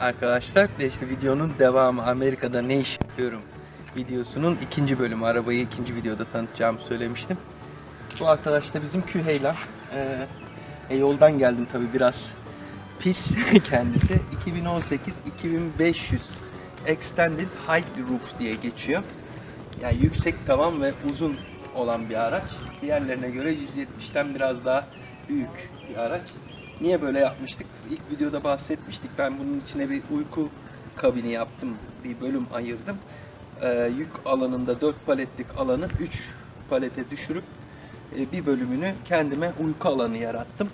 Arkadaşlar de işte videonun devamı Amerika'da ne iş yapıyorum videosunun ikinci bölümü arabayı ikinci videoda tanıtacağımı söylemiştim. Bu arkadaş da bizim Küheylan. Ee, e, yoldan geldim tabi biraz pis kendisi. 2018-2500 Extended High Roof diye geçiyor. Yani yüksek tavan ve uzun olan bir araç. Diğerlerine göre 170'ten biraz daha büyük bir araç. Niye böyle yapmıştık? İlk videoda bahsetmiştik. Ben bunun içine bir uyku kabini yaptım. Bir bölüm ayırdım. Ee, yük alanında 4 paletlik alanı 3 palete düşürüp e, bir bölümünü kendime uyku alanı yarattım.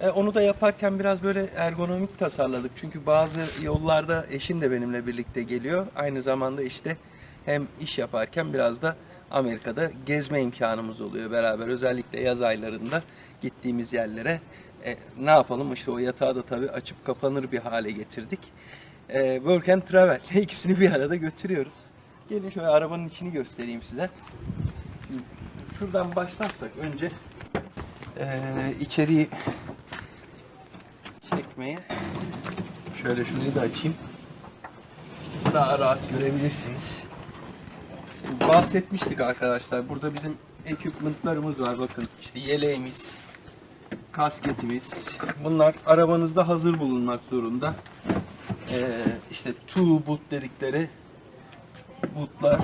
E, onu da yaparken biraz böyle ergonomik tasarladık. Çünkü bazı yollarda eşim de benimle birlikte geliyor. Aynı zamanda işte hem iş yaparken biraz da Amerika'da gezme imkanımız oluyor beraber. Özellikle yaz aylarında gittiğimiz yerlere e, ne yapalım işte o yatağı da tabii açıp kapanır bir hale getirdik. E, work and travel ikisini bir arada götürüyoruz. Gelin şöyle arabanın içini göstereyim size. Şuradan başlarsak önce e, içeriği çekmeye şöyle şurayı da açayım. Daha rahat görebilirsiniz. Bahsetmiştik arkadaşlar. Burada bizim ekipmanlarımız var. Bakın işte yeleğimiz, kasketimiz. Bunlar arabanızda hazır bulunmak zorunda. Ee, işte two boot dedikleri bootlar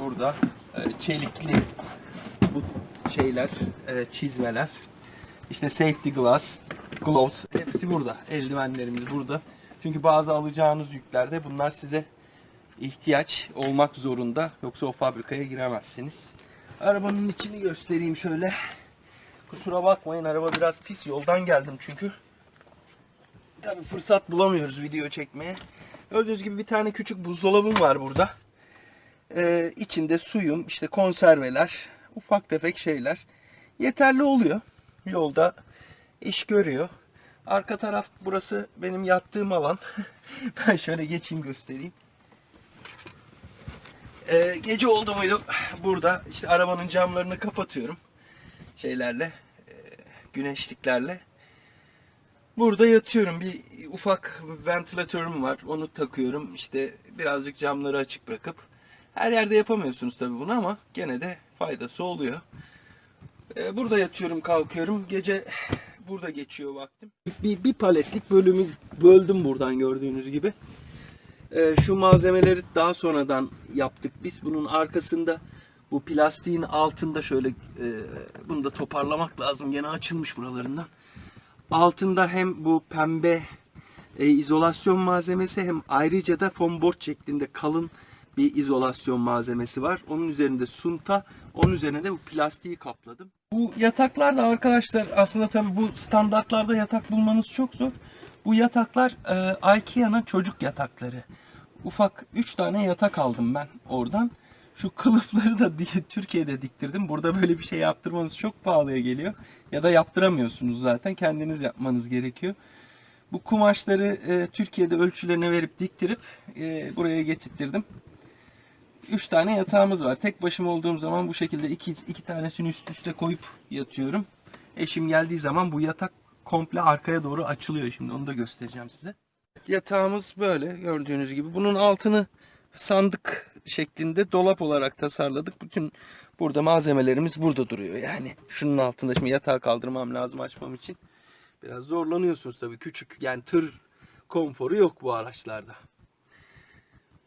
burada. Ee, çelikli bu şeyler, e, çizmeler. İşte safety glass, gloves hepsi burada. Eldivenlerimiz burada. Çünkü bazı alacağınız yüklerde bunlar size ihtiyaç olmak zorunda. Yoksa o fabrikaya giremezsiniz. Arabanın içini göstereyim şöyle. Kusura bakmayın araba biraz pis. Yoldan geldim çünkü. Tabi fırsat bulamıyoruz video çekmeye. Gördüğünüz gibi bir tane küçük buzdolabım var burada. Ee, içinde suyum, işte konserveler, ufak tefek şeyler. Yeterli oluyor. Yolda iş görüyor. Arka taraf burası benim yattığım alan. ben şöyle geçeyim göstereyim. Ee, gece oldu muydu burada işte arabanın camlarını kapatıyorum şeylerle e, güneşliklerle. Burada yatıyorum. Bir ufak ventilatörüm var. Onu takıyorum. İşte birazcık camları açık bırakıp. Her yerde yapamıyorsunuz tabi bunu ama gene de faydası oluyor. Ee, burada yatıyorum kalkıyorum. Gece burada geçiyor vaktim. Bir, bir paletlik bölümü böldüm buradan gördüğünüz gibi. Ee, şu malzemeleri daha sonradan yaptık biz. Bunun arkasında bu plastiğin altında şöyle e, bunu da toparlamak lazım. Gene açılmış buralarından. Altında hem bu pembe e, izolasyon malzemesi hem ayrıca da foam board şeklinde kalın bir izolasyon malzemesi var. Onun üzerinde sunta, onun üzerine de bu plastiği kapladım. Bu yataklar da arkadaşlar aslında tabii bu standartlarda yatak bulmanız çok zor. Bu yataklar e, IKEA'nın çocuk yatakları. Ufak 3 tane yatak aldım ben oradan. Şu kılıfları da di- Türkiye'de diktirdim. Burada böyle bir şey yaptırmanız çok pahalıya geliyor. Ya da yaptıramıyorsunuz zaten. Kendiniz yapmanız gerekiyor. Bu kumaşları e, Türkiye'de ölçülerine verip diktirip e, buraya getirttirdim. 3 tane yatağımız var. Tek başıma olduğum zaman bu şekilde iki, iki tanesini üst üste koyup yatıyorum. Eşim geldiği zaman bu yatak komple arkaya doğru açılıyor. Şimdi onu da göstereceğim size. Yatağımız böyle gördüğünüz gibi. Bunun altını sandık şeklinde dolap olarak tasarladık. Bütün burada malzemelerimiz burada duruyor. Yani şunun altında şimdi yatağı kaldırmam lazım açmam için. Biraz zorlanıyorsunuz tabii küçük. Yani tır konforu yok bu araçlarda.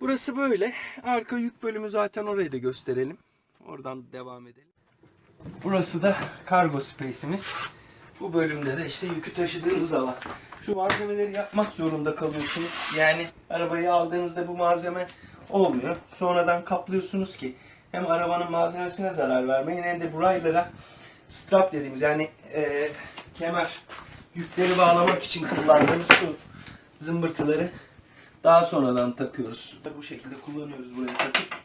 Burası böyle. Arka yük bölümü zaten orayı da gösterelim. Oradan devam edelim. Burası da cargo space'imiz. Bu bölümde de işte yükü taşıdığınız alan. Şu malzemeleri yapmak zorunda kalıyorsunuz. Yani arabayı aldığınızda bu malzeme olmuyor. Sonradan kaplıyorsunuz ki hem arabanın malzemesine zarar vermeyin hem de buraylara strap dediğimiz yani e, kemer yükleri bağlamak için kullandığımız şu zımbırtıları daha sonradan takıyoruz. Bu şekilde kullanıyoruz buraya takıp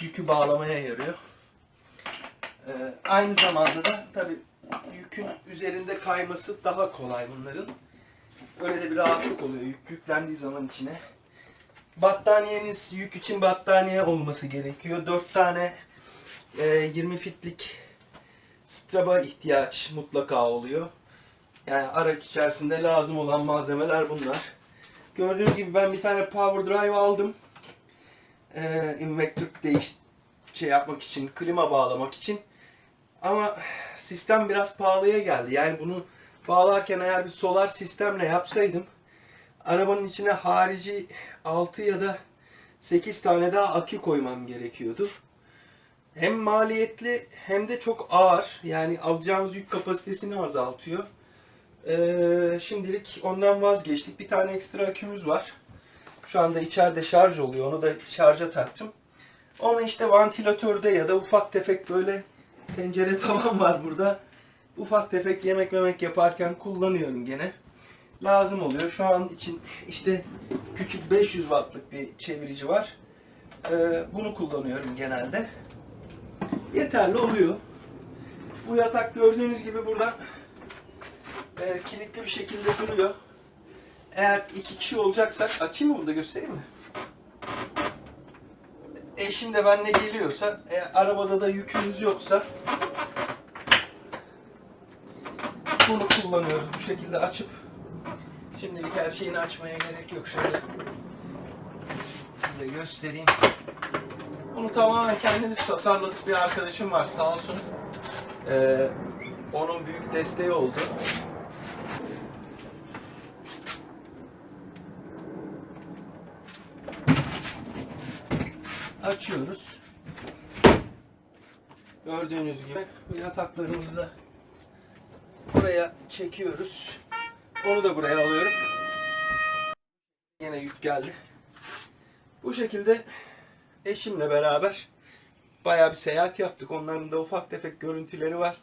yükü bağlamaya yarıyor. Ee, aynı zamanda da tabi yükün üzerinde kayması daha kolay bunların. Öyle de bir rahatlık oluyor yük yüklendiği zaman içine. Battaniyeniz yük için battaniye olması gerekiyor. 4 tane e, 20 fitlik straba ihtiyaç mutlaka oluyor. Yani araç içerisinde lazım olan malzemeler bunlar. Gördüğünüz gibi ben bir tane power drive aldım. Ee, inverter değiş şey yapmak için, klima bağlamak için. Ama sistem biraz pahalıya geldi. Yani bunu bağlarken eğer bir solar sistemle yapsaydım arabanın içine harici 6 ya da 8 tane daha akü koymam gerekiyordu. Hem maliyetli hem de çok ağır. Yani alacağınız yük kapasitesini azaltıyor. Ee, şimdilik ondan vazgeçtik. Bir tane ekstra akümüz var. Şu anda içeride şarj oluyor. Onu da şarja taktım. Onu işte vantilatörde ya da ufak tefek böyle tencere tavan var burada. Ufak tefek yemek memek yaparken kullanıyorum gene. Lazım oluyor. Şu an için işte küçük 500 wattlık bir çevirici var. Ee, bunu kullanıyorum genelde. Yeterli oluyor. Bu yatak gördüğünüz gibi burada e, kilitli bir şekilde duruyor. Eğer iki kişi olacaksak açayım mı burada göstereyim mi? Eşim de benimle geliyorsa, eğer arabada da yükümüz yoksa bunu kullanıyoruz. Bu şekilde açıp şimdilik her şeyini açmaya gerek yok. Şöyle size göstereyim. Bunu tamamen kendimiz tasarladık bir arkadaşım var sağ olsun. Ee, onun büyük desteği oldu. Açıyoruz. Gördüğünüz gibi yataklarımızı da buraya çekiyoruz. Onu da buraya alıyorum. Yine yük geldi. Bu şekilde eşimle beraber bayağı bir seyahat yaptık. Onların da ufak tefek görüntüleri var.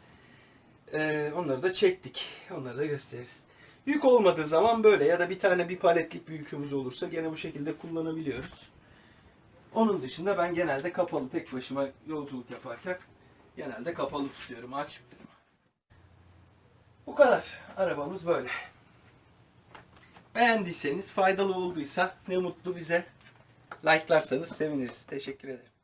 Ee, onları da çektik. Onları da gösteririz. Yük olmadığı zaman böyle ya da bir tane bir paletlik bir yükümüz olursa gene bu şekilde kullanabiliyoruz. Onun dışında ben genelde kapalı tek başıma yolculuk yaparken genelde kapalı tutuyorum, açmıyorum. Bu kadar. Arabamız böyle. Beğendiyseniz, faydalı olduysa ne mutlu bize. Like'larsanız seviniriz. Teşekkür ederim.